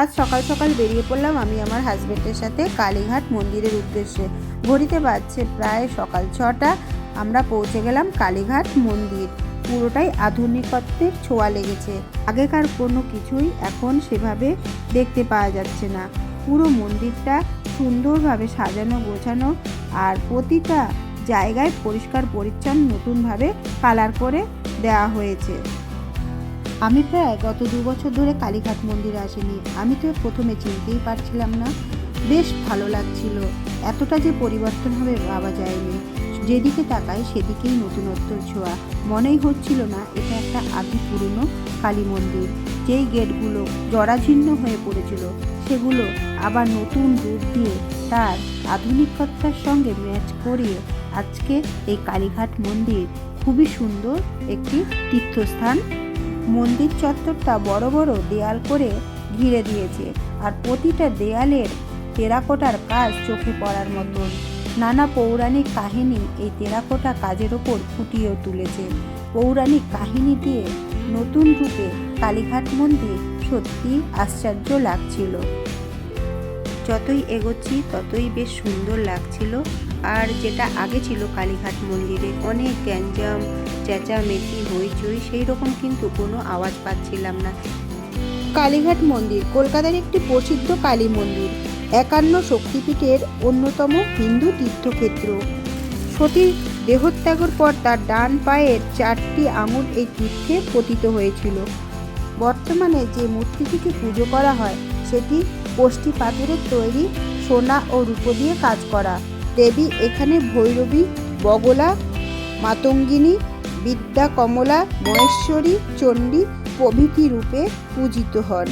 আজ সকাল সকাল বেরিয়ে পড়লাম আমি আমার হাজবেন্ডের সাথে কালীঘাট মন্দিরের উদ্দেশ্যে। ঘড়িতে বাজছে প্রায় সকাল ছটা, আমরা পৌঁছে গেলাম কালীঘাট মন্দির। পুরোটাই আধুনিকত্বের ছোঁয়া লেগেছে। আগেকার কোনো কিছুই এখন সেভাবে দেখতে পাওয়া যাচ্ছে না। পুরো মন্দিরটা সুন্দরভাবে সাজানো, গোছানো আর প্রতিটা জায়গায় পরিষ্কার, পরিচ্ছন্ন, নতুনভাবে কালার করে দেওয়া হয়েছে। আমি প্রায় গত দু বছর ধরে কালীঘাট মন্দিরে আসিনি। আমি তো প্রথমে চিনতেই পারছিলাম না। বেশ ভালো লাগছিল। এতটা যে পরিবর্তন হবে ভাবা যায়নি। যেদিকে তাকাই সেদিকেই নতুনত্বর ছোঁয়া। মনেই হচ্ছিল না, এটা একটা আদি পুরনো কালী মন্দির। যেই গেটগুলো জরাজীর্ণ হয়ে পড়েছিল, সেগুলো আবার নতুন রূপ দিয়ে তার আধুনিকতার সঙ্গে ম্যাচ করিয়ে আজকে এই কালীঘাট মন্দির খুবই সুন্দর একটি তীর্থস্থান মন্দির চত্বরটা বড় বড় দেয়াল করে ঘিরে দিয়েছে আর প্রতিটা দেয়ালের টেরাকোটার কাজ চোখে পড়ার মতন। নানা পৌরাণিক কাহিনী এই টেরাকোটা কাজের ওপর ফুটিয়ে তুলেছে। পৌরাণিক কাহিনী দিয়ে নতুন রূপে কালীঘাট মন্দির সত্যি আশ্চর্য লাগছিল। যতই এগোচ্ছি, ততই বেশ সুন্দর লাগছিল। আর যেটা আগে ছিল কালীঘাট মন্দিরে অনেক গ্যাঞ্জাম চেঁচামেচি, হইচই সেই রকম কিন্তু কোনো আওয়াজ পাচ্ছিলাম না। কালীঘাট মন্দির, কলকাতার একটি প্রসিদ্ধ কালী মন্দির, একান্ন শক্তিপীঠের অন্যতম হিন্দু তীর্থক্ষেত্র। সতীর দেহত্যাগের পর তার ডান পায়ের চারটি আঙুল এই তীর্থে পতিত হয়েছিল। বর্তমানে যে মূর্তিটিকে পুজো করা হয়, সেটি কোষ্ঠী পাথরের তৈরি সোনা ও রূপো দিয়ে কাজ করা। দেবী এখানে ভৈরবী, বগলা, মাতঙ্গিনী বিদ্যা কমলা মহেশ্বরী চণ্ডী প্রভৃতি রূপে পূজিত হন।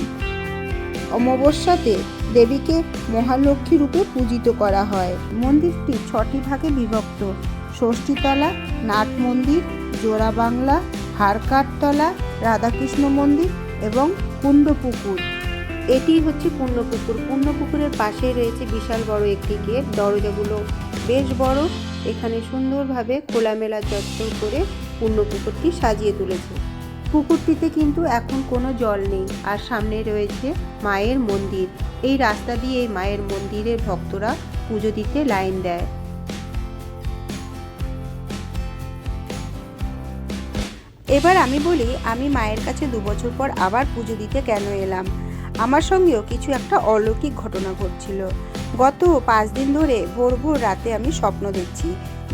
অমাবস্যাতে দেবীকে মহালক্ষ্মী রূপে পূজিত করা হয়। মন্দিরটি ছটি ভাগে বিভক্ত। ষষ্ঠীতলা, নাট মন্দির জোড়া বাংলা হারকাটতলা রাধাকৃষ্ণ মন্দির এবং কুণ্ডপুকুর। এটি হচ্ছে পূর্ণপুকুর পূর্ণপুকুরের পাশেই রয়েছে বিশাল বড় একটি গেট। দরজাগুলো বেশ বড়। এখানে সুন্দরভাবে খোলামেলা চত্বর করে পূর্ণপুকুরটি সাজিয়ে তুলেছে। পুকুরটিতে কিন্তু এখন কোনো জল নেই আর সামনে রয়েছে মায়ের মন্দির। এই রাস্তা দিয়ে মায়ের মন্দিরের ভক্তরা পুজো দিতে লাইন দেয়। এবার আমি বলি, আমি মায়ের কাছে দু বছর পর আবার পুজো দিতে কেন এলাম? আমার সঙ্গেও কিছু একটা অলৌকিক ঘটনা ঘটছিল। গত পাঁচ দিন ধরে ভোর ভোর রাতে আমি স্বপ্ন দেখছি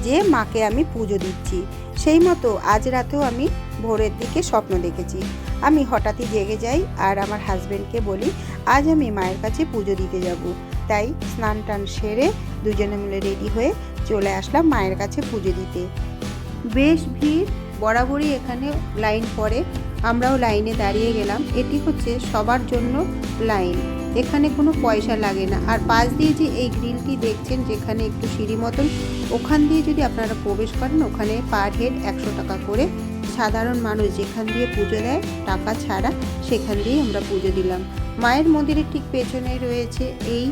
যে মাকে আমি পুজো দিচ্ছি। সেই মতো আজ রাতেও আমি ভোরের দিকে স্বপ্ন দেখেছি। আমি হঠাৎই জেগে যাই আর আমার হাজবেন্ডকে বলি, আজ আমি মায়ের কাছে পুজো দিতে যাব। তাই স্নান টান সেরে দুজনে মিলে রেডি হয়ে চলে আসলাম মায়ের কাছে পুজো দিতে। বেশ ভিড়, বরাবরই এখানে লাইন পড়ে। আমরাও লাইনে দাঁড়িয়ে গেলাম। এটি হচ্ছে সবার জন্য লাইন। এখানে কোনো পয়সা লাগে না। আর পাশ দিয়ে যে এই গ্রিলটি দেখছেন, যেখানে একটু সিঁড়ি মতন, ওখান দিয়ে যদি আপনারা প্রবেশ করেন, ওখানে পার হেড একশো টাকা করে সাধারণ মানুষ যেখান দিয়ে পুজো দেয়, টাকা ছাড়া সেখান দিয়ে আমরা পুজো দিলাম। মায়ের মন্দিরের ঠিক পেছনে রয়েছে এই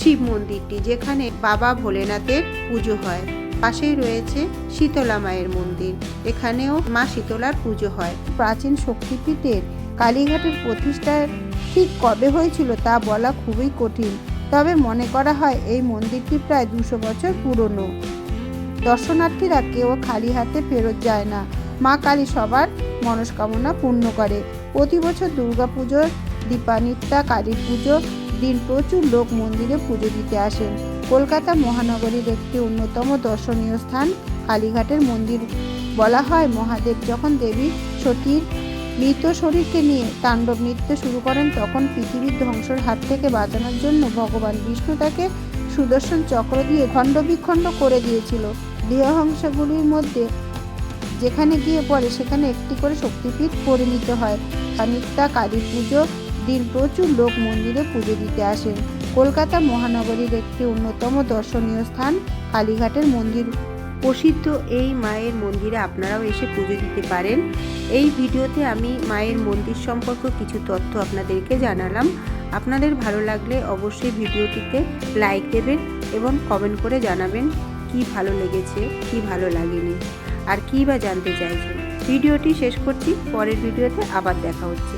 শিব মন্দিরটি, যেখানে বাবা ভোলেনাথের পুজো হয়। পাশেই রয়েছে শীতলা মায়ের মন্দির, এখানেও মা শীতলার পুজো হয়। প্রাচীন শক্তিপীঠের কালীঘাটের প্রতিষ্ঠা ঠিক কবে হয়েছিল তা বলা খুবই কঠিন। তবে মনে করা হয় এই মন্দিরটি প্রায় দুশো বছর পুরনো। দর্শনার্থীরা কেউ খালি হাতে ফেরত যায় না। মা কালী সবার মনস্কামনা পূর্ণ করে। প্রতি বছর দুর্গাপুজোর দীপানিত্যা কালী পুজো দিন প্রচুর লোক মন্দিরে পুজো দিতে আসেন। কলকাতা মহানগরীর একটি অন্যতম দর্শনীয় স্থান কালীঘাটের মন্দির। বলা হয় মহাদেব যখন দেবী সতীর মৃত শরীরকে নিয়ে তাণ্ডব নৃত্য শুরু করেন তখন পৃথিবীর ধ্বংসের হাত থেকে বাঁচানোর জন্য ভগবান বিষ্ণু তাকে সুদর্শন চক্র দিয়ে খণ্ড বিখণ্ড করে দিয়েছিল। দেহংশগুলির মধ্যে যেখানে গিয়ে পড়ে সেখানে একটি করে শক্তিপীঠ পরিণত হয়। কানিকটা কালী পুজো দিন প্রচুর লোক মন্দিরে পুজো দিতে আসেন। কলকাতা মহানগরীর একটি অন্যতম দর্শনীয় স্থান কালীঘাটের মন্দির প্রসিদ্ধ এই মায়ের মন্দিরে আপনারাও এসে পুজো দিতে পারেন। এই ভিডিওতে আমি মায়ের মন্দির সম্পর্কে কিছু তথ্য আপনাদেরকে জানালাম। আপনাদের ভালো লাগলে অবশ্যই ভিডিওটিতে লাইক দেবেন এবং কমেন্ট করে জানাবেন কি ভালো লেগেছে, কি ভালো লাগেনি, আর কী বা জানতে চাইছেন। ভিডিওটি শেষ করছি, পরের ভিডিওতে আবার দেখা হচ্ছে।